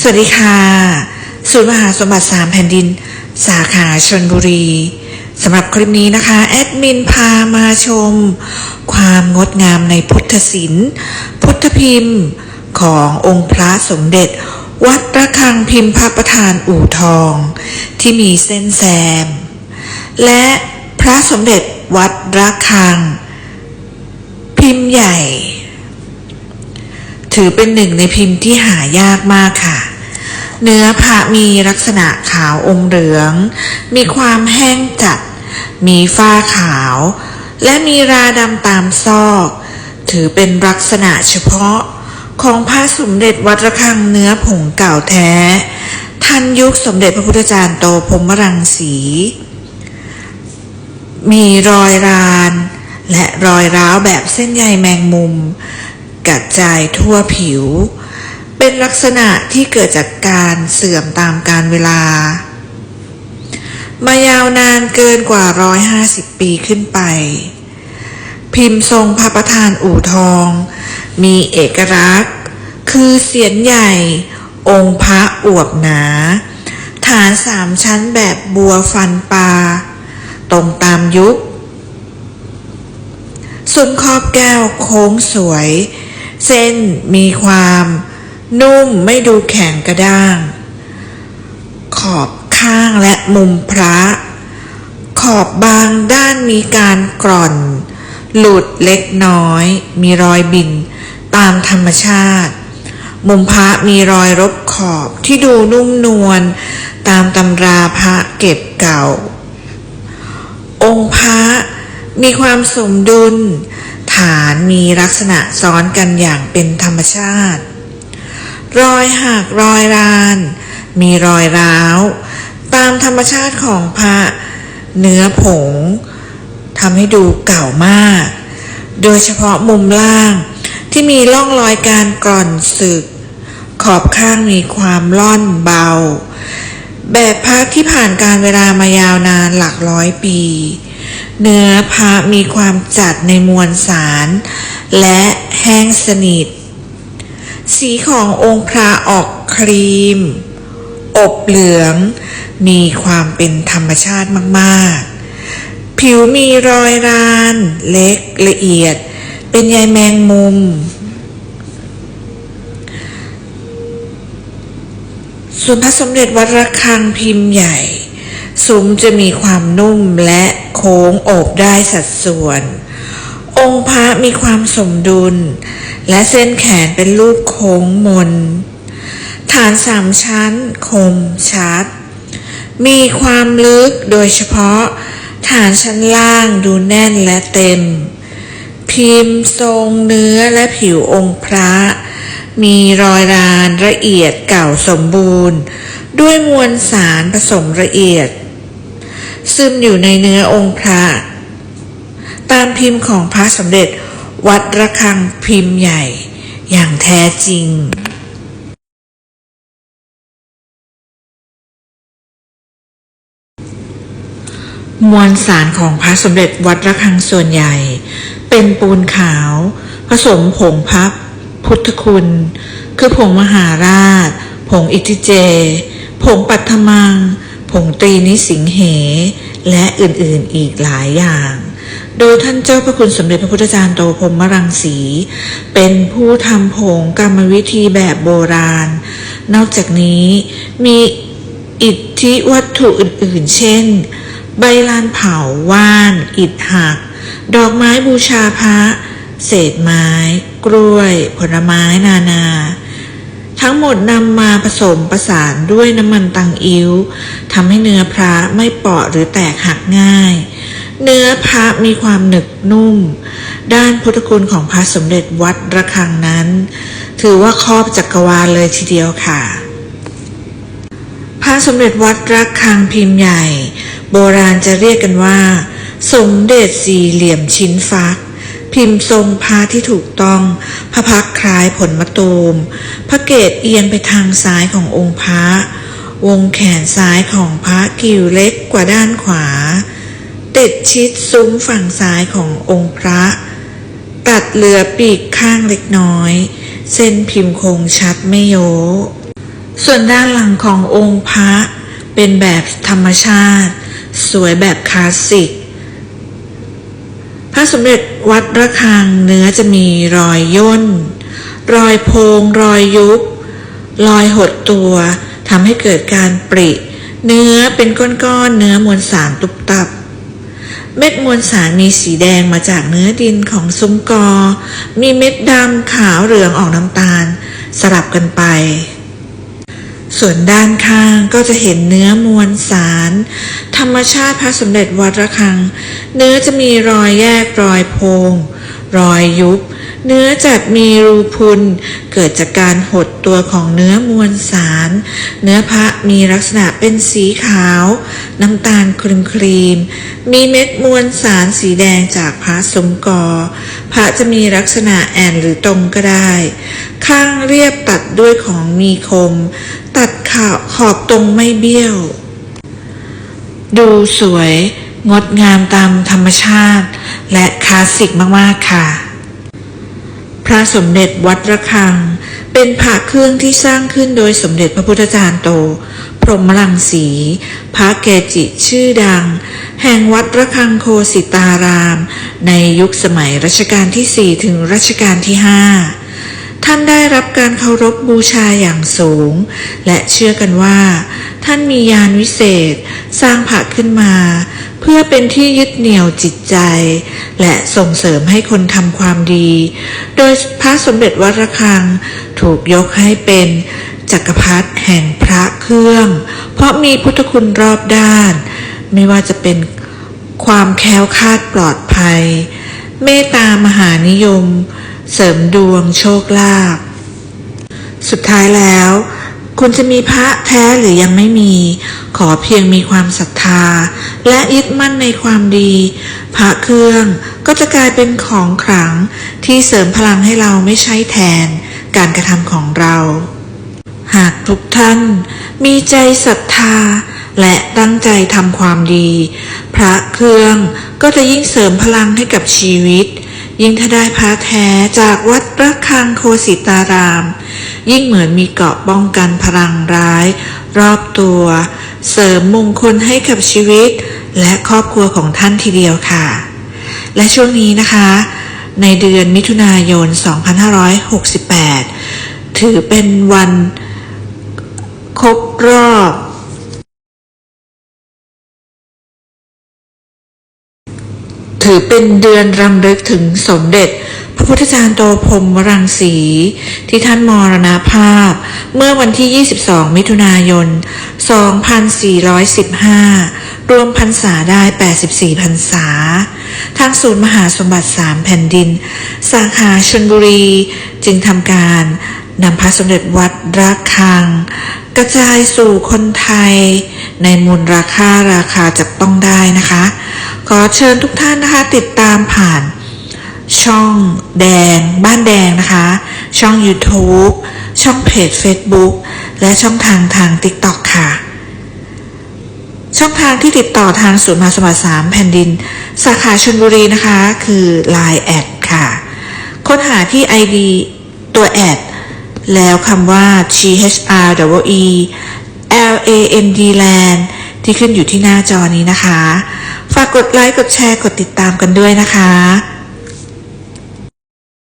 สวัสดีค่ะ ศูนย์มหาสมบัติสามแผ่นดิน สาขาชนบุรีสำหรับคลิปนี้นะคะ แอดมินพามาชม ความงดงามในพุทธศิลป์พุทธพิมพ์ขององค์พระสมเด็จ วัดระฆังพิมพ์พระประธานอู่ทอง ที่มีเส้นแซม และพระสมเด็จวัดระฆัง พิมพ์ใหญ่ถือเป็นหนึ่งในพิมพ์ที่หายากมากค่ะ เนื้อพระมีลักษณะขาวอมเหลือง มีความแห้งจัด มีฝ้าขาว และมีราดำตามซอก ถือเป็นลักษณะเฉพาะของพระสมเด็จวัดระฆังเนื้อผงเก่าแท้ ทันยุคสมเด็จพระพุทธจารย์โตพรมรังสี มีรอยราน และรอยร้าวแบบเส้นใยแมงมุม กัดจายทั่วผิว เป็นลักษณะที่เกิดจากการเสื่อมตามการเวลา มายาวนานเกินกว่า 150 ปีขึ้นไป พิมพ์ทรงพระประธานอู่ทอง มีเอกลักษณ์ คือเสียนใหญ่ องค์พระอวบหนา ฐานสามชั้นแบบบัวฟันปลา ตรงตามยุคส่วนขอบแก้วโค้งสวย เส้นมีความ นุ่มไม่ดูแข็งกระด้าง ขอบข้างและมุมพระ ขอบบางด้านมีการกร่อน หลุดเล็กน้อย มีรอยบินตามธรรมชาติ มุมพระมีรอยรบขอบที่ดูนุ่มนวลตามตำราพระเก็บเก่า องค์พระมีความสมดุล ฐานมีลักษณะซ้อนกันอย่างเป็นธรรมชาติ รอยหักรอยราน มีรอยร้าว ตามธรรมชาติของพระ เนื้อผงทำให้ดูเก่ามาก โดยเฉพาะมุมล่างที่มีร่องรอยการกร่อนสึก ขอบข้างมีความล่อนเบา แบบพระที่ผ่านการเวลามายาวนานหลักร้อยปี เนื้อพระมีความจัดในมวลสาร และแห้งสนิท สีขององค์พระออกครีม อบเหลือง มีความเป็นธรรมชาติมากๆ ผิวมีรอยราน เล็กละเอียด เป็นใยแมงมุม ส่วนพระสมเด็จวัดระฆังพิมพ์ใหญ่ซุ้มจะมีความนุ่มและโค้งโอบได้สัดส่วน องค์พระมีความสมดุล และเส้นแขนเป็นรูปโค้งมน ฐานสามชั้น คมชัด มีความลึกโดยเฉพาะ ฐานชั้นล่างดูแน่นและเต็ม พิมพ์ทรงเนื้อและผิวองค์พระ มีรอยรานละเอียดเก่าสมบูรณ์ ด้วยมวลสารผสมละเอียด ซึมอยู่ในเนื้อองค์พระ พิมพ์ของพระสมเด็จ วัดระฆังพิมพ์ใหญ่ อย่างแท้จริงมวลสารของพระสมเด็จวัดระฆังส่วนใหญ่ เป็นปูนขาว ผสมผงพับ พุทธคุณ คือผงมหาราช ผงอิทิเจ ผงปัทมัง งตรีนิสิงเห และอื่นๆอีกหลายอย่าง โดยท่านเจ้าพระคุณสมเด็จพระพุทธจารย์โตพรหมรังสี เป็นผู้ทำผงกรรมวิธีแบบโบราณ นอกจากนี้มีอิทธิวัตถุอื่นๆ เช่น ใบลานเผาว่าน อิฐหัก ดอกไม้บูชาพระ เศษไม้ กล้วย ผลไม้นานา ทั้งหมดนำมาผสมประสานด้วยน้ำมันตังอิ้วทำให้เนื้อพระไม่เปราะหรือแตกหักง่าย เนื้อพระมีความหนึบนุ่ม ด้านพุทธคุณของพระสมเด็จวัดระฆังนั้น ถือว่าครอบจักรวาลเลยทีเดียวค่ะ พระสมเด็จวัดระฆังพิมพ์ใหญ่ โบราณจะเรียกกันว่า สมเด็จสี่เหลี่ยมชิ้นฟัก พิมพ์ทรงพระที่ถูกต้อง พระพักคล้ายผลมะตูม พระเกศเอียงไปทางซ้ายขององค์พระ วงแขนซ้ายของพระกิ่วเล็กกว่าด้านขวา ติดชิดซุ้มฝั่งซ้ายขององค์พระ ตัดเหลือปีกข้างเล็กน้อย เส้นพิมพ์คงชัดไม่โย ส่วนด้านหลังขององค์พระ เป็นแบบธรรมชาติ สวยแบบคลาสสิก สมเด็จวัดระฆังเนื้อจะมีรอยย่น รอยโพง รอยยุบ รอยหดตัวทำให้เกิดการปริ เนื้อเป็นก้อนๆเนื้อมวลสารตุบตับ เม็ดมวลสารมีสีแดงมาจากเนื้อดินของซุ้มกอ มีเม็ดดำขาวเหลืองออกน้ำตาล สลับกันไป ส่วนด้านข้างก็จะเห็นเนื้อมวลสาร ธรรมชาติพระสมเด็จวัดระฆัง เนื้อจะมีรอยแยกรอยโพง รอยยุบ เนื้อจัดมีรูพุนเกิดจากการหดตัวของเนื้อมวลสาร เนื้อพระมีลักษณะเป็นสีขาว น้ำตาลครีมครีม มีเม็ดมวลสารสีแดงจากพระสมกอ พระจะมีลักษณะแอนหรือตรงก็ได้ ข้างเรียบตัดด้วยของมีคม ตัดขอบขอบตรงไม่เบี้ยว ดูสวย งดงามตามธรรมชาติ และคลาสสิกมาก ๆ ค่ะ พระสมเด็จวัดระฆัง เป็นผาเครื่องที่สร้างขึ้นโดยสมเด็จพระพุทธจารย์โต พรหมลังสี พระเกจิชื่อดัง แห่งวัดระฆังโคสิตาราม ในยุคสมัยรัชกาลที่ 4 ถึงรัชกาลที่ 5 ท่านได้รับการเคารพบูชาอย่างสูง และเชื่อกันว่า ท่านมียานวิเศษ สร้างผาขึ้นมา เพื่อเป็นที่ยึดเหนี่ยวจิตใจ และส่งเสริมให้คนทำความดี โดยพระสมเด็จวัดระฆังถูกยกให้เป็นจักรพรรดิแห่งพระเครื่อง เพราะมีพุทธคุณรอบด้าน ไม่ว่าจะเป็นความแคล้วคลาดปลอดภัย เมตตามหานิยม เสริมดวงโชคลาภสุดท้ายแล้ว คุณจะมีพระแท้หรือยังไม่มี ขอเพียงมีความศรัทธา และยึดมั่นในความดี พระเครื่องก็จะกลายเป็นของขลังที่เสริมพลังให้เราไม่ใช้แทนการกระทำของเรา หากทุกท่านมีใจศรัทธา และตั้งใจทำความดี พระเครื่องก็จะยิ่งเสริมพลังให้กับชีวิต ยิ่งถ้าได้พระแท้จากวัดระฆังโคสิตาราม ยิ่งเหมือนมีเกราะป้องกันพลังร้าย รอบตัว เสริมมงคลให้กับชีวิต และครอบครัวของท่านทีเดียวค่ะ และช่วงนี้นะคะ ในเดือนมิถุนายน 2568 ถือเป็นวันครบรอบ ถือเป็นเดือนรำลึกถึงสมเด็จ พระพุทธจารย์โตพรมรังสี ที่ท่านมรณภาพ เมื่อวันที่ 22 มิถุนายน 2415 รวมพรรษาได้ 84 พรรษา ทางศูนย์มหาสมบัติ3แผ่นดิน สาขาชนบุรี จึงทำการนำพระสมเด็จวัดระฆัง กระจายสู่คนไทย ในมูลราคาราคาจับต้องได้นะคะ ขอเชิญทุกท่านนะคะติดตามผ่านช่องแดงบ้านแดงนะคะ ช่อง YouTube ช่องเพจ Facebook และช่องทางทาง TikTok ค่ะ ช่องทางที่ติดต่อทางศูนย์มาสมบัติสามแผ่นดิน สาขาชลบุรีนะคะ คือ Line แอดค่ะ ค้นหาที่ ID ตัวแอดแล้วคำว่า T H R W E L A N D Land ที่ขึ้นอยู่ที่หน้าจอนี้นะคะ ฝากกดไลค์ กดแชร์ กดติดตามกันด้วยนะคะ